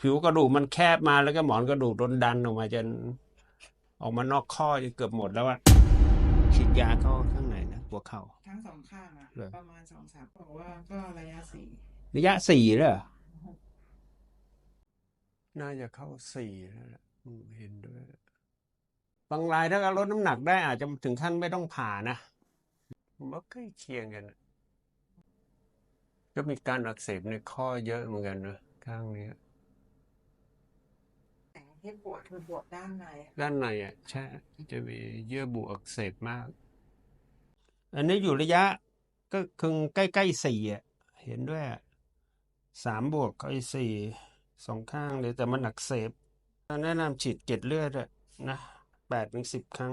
ผิวกระดูกมันแคบมาแล้วก็หมอนกระดูกโดนดันออกมาจน ออกมานอกข้อจนเกือบหมดแล้วอะฉีดยาเข้าข้างในนะหัวเข่า ทั้งสองข้างอะเหรอ ประมาณสองสามบอกว่าก็ระยะสี่ระยะสี่เลยเหรอน่าจะเข้าสี่แล้วล่ะอืมเห็นด้วยบางรายถ้าลดน้ำหนักได้อาจจะถึงขั้นไม่ต้องผ่านะผมว่าใกล้เคียงกันนะก็มีการอักเสบในข้อเยอะเหมือนกันนะข้างนี้แต่ ที่ปวดคือปวดด้านในด้านในอะใช่จะมีเยื่อบุอักเสบมาก อันนี้อยู่ระยะก็คือใกล้ๆสี่อะเห็นด้วยอะสามบวกใกล้สี่สองข้างเลยแต่มันหนักเสบแนะนำฉีดเกล็ดเลือดอะนะแปดถึงสิบครั้ง